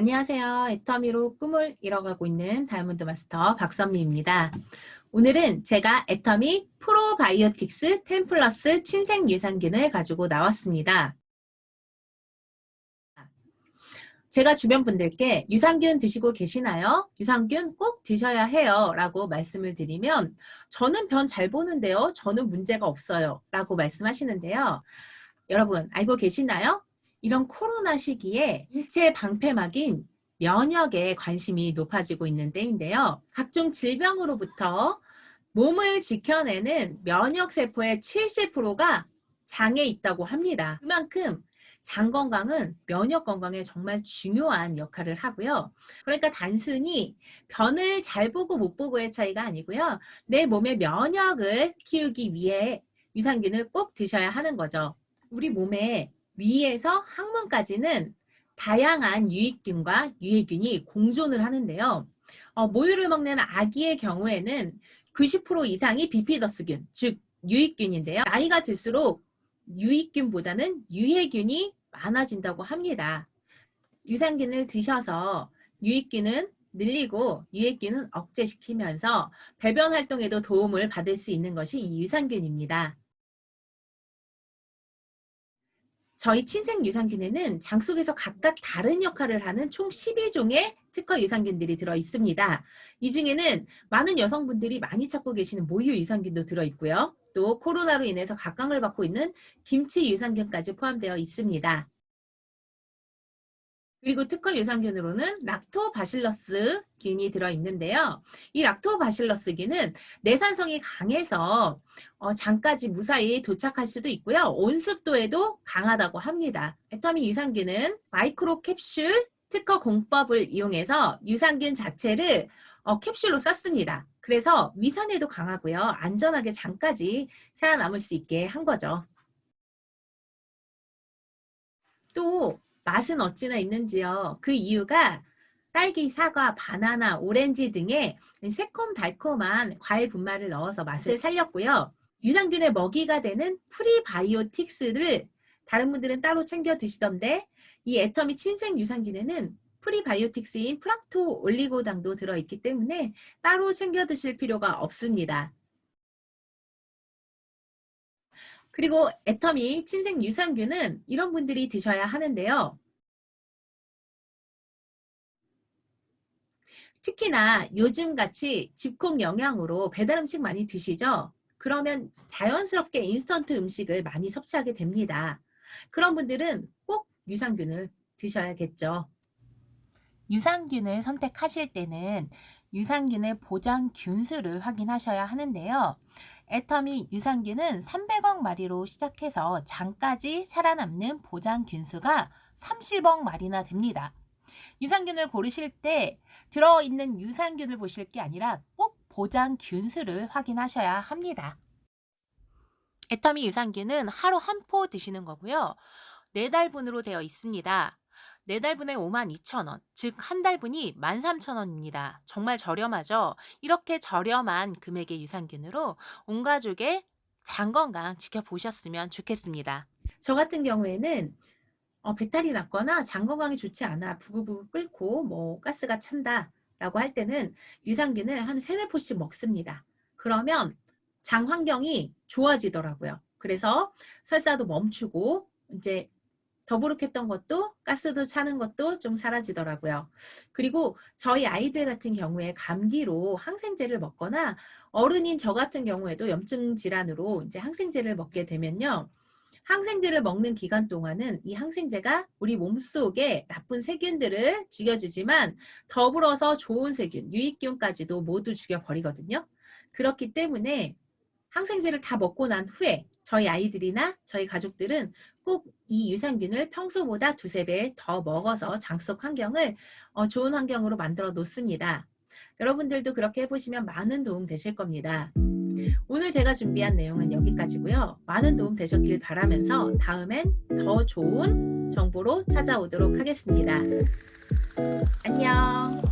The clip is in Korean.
안녕하세요. 애터미로 꿈을 이뤄가고 있는 다이아몬드 마스터 박선미입니다. 오늘은 제가 애터미 프로바이오틱스 10 플러스 친생 유산균을 가지고 나왔습니다. 제가 주변 분들께 유산균 드시고 계시나요? 유산균 꼭 드셔야 해요. 라고 말씀을 드리면 저는 변 잘 보는데요. 저는 문제가 없어요. 라고 말씀하시는데요. 여러분 알고 계시나요? 이런 코로나 시기에 인체 방패막인 면역에 관심이 높아지고 있는 때인데요. 각종 질병으로부터 몸을 지켜내는 면역세포의 70%가 장에 있다고 합니다. 그만큼 장 건강은 면역 건강에 정말 중요한 역할을 하고요. 그러니까 단순히 변을 잘 보고 못 보고의 차이가 아니고요. 내 몸의 면역을 키우기 위해 유산균을 꼭 드셔야 하는 거죠. 우리 몸에 위에서 항문까지는 다양한 유익균과 유해균이 공존을 하는데요. 어, 모유를 먹는 아기의 경우에는 90% 이상이 비피더스균, 즉 유익균인데요. 나이가 들수록 유익균보다는 유해균이 많아진다고 합니다. 유산균을 드셔서 유익균은 늘리고 유해균은 억제시키면서 배변 활동에도 도움을 받을 수 있는 것이 이 유산균입니다. 저희 친생 유산균에는 장 속에서 각각 다른 역할을 하는 총 12종의 특허 유산균들이 들어 있습니다. 이 중에는 많은 여성분들이 많이 찾고 계시는 모유 유산균도 들어 있고요. 또 코로나로 인해서 각광을 받고 있는 김치 유산균까지 포함되어 있습니다. 그리고 특허 유산균으로는 락토바실러스 균이 들어있는데요. 이 락토바실러스균은 내산성이 강해서 어, 장까지 무사히 도착할 수도 있고요. 온습도에도 강하다고 합니다. 애터미 유산균은 마이크로 캡슐 특허 공법을 이용해서 유산균 자체를 어, 캡슐로 썼습니다. 그래서 위산에도 강하고요. 안전하게 장까지 살아남을 수 있게 한 거죠. 또 맛은 어찌나 있는지요. 그 이유가 딸기, 사과, 바나나, 오렌지 등의 새콤달콤한 과일 분말을 넣어서 맛을 살렸고요. 유산균의 먹이가 되는 프리바이오틱스를 다른 분들은 따로 챙겨 드시던데 이 애터미 친생 유산균에는 프리바이오틱스인 프락토 올리고당도 들어있기 때문에 따로 챙겨 드실 필요가 없습니다. 그리고 애터미 친생 유산균은 이런 분들이 드셔야 하는데요. 특히나 요즘같이 집콕 영양으로 배달 음식 많이 드시죠? 그러면 자연스럽게 인스턴트 음식을 많이 섭취하게 됩니다. 그런 분들은 꼭 유산균을 드셔야겠죠. 유산균을 선택하실 때는 유산균의 보장 균수를 확인하셔야 하는데요. 애터미 유산균은 300억 마리로 시작해서 장까지 살아남는 보장 균수가 30억 마리나 됩니다. 유산균을 고르실 때 들어있는 유산균을 보실 게 아니라 꼭 보장 균수를 확인하셔야 합니다. 애터미 유산균은 하루 한 포 드시는 거고요. 4달분으로 되어 있습니다. 4달분에 52,000원, 즉 한 달분이 13,000원입니다. 정말 저렴하죠? 이렇게 저렴한 금액의 유산균으로 온 가족의 장 건강 지켜보셨으면 좋겠습니다. 저 같은 경우에는 어, 배탈이 났거나 장 건강이 좋지 않아 부글부글 끓고 뭐 가스가 찬다 라고 할 때는 유산균을 한 세네 포씩 먹습니다. 그러면 장 환경이 좋아지더라고요. 그래서 설사도 멈추고 이제 더부룩했던 것도 가스도 차는 것도 좀 사라지더라고요. 그리고 저희 아이들 같은 경우에 감기로 항생제를 먹거나 어른인 저 같은 경우에도 염증 질환으로 이제 항생제를 먹게 되면요. 항생제를 먹는 기간 동안은 이 항생제가 우리 몸속에 나쁜 세균들을 죽여주지만 더불어서 좋은 세균, 유익균까지도 모두 죽여버리거든요. 그렇기 때문에 항생제를 다 먹고 난 후에 저희 아이들이나 저희 가족들은 꼭 이 유산균을 평소보다 두세 배 더 먹어서 장 속 환경을 어, 좋은 환경으로 만들어 놓습니다. 여러분들도 그렇게 해보시면 많은 도움 되실 겁니다. 오늘 제가 준비한 내용은 여기까지고요. 많은 도움 되셨길 바라면서 다음엔 더 좋은 정보로 찾아오도록 하겠습니다. 안녕.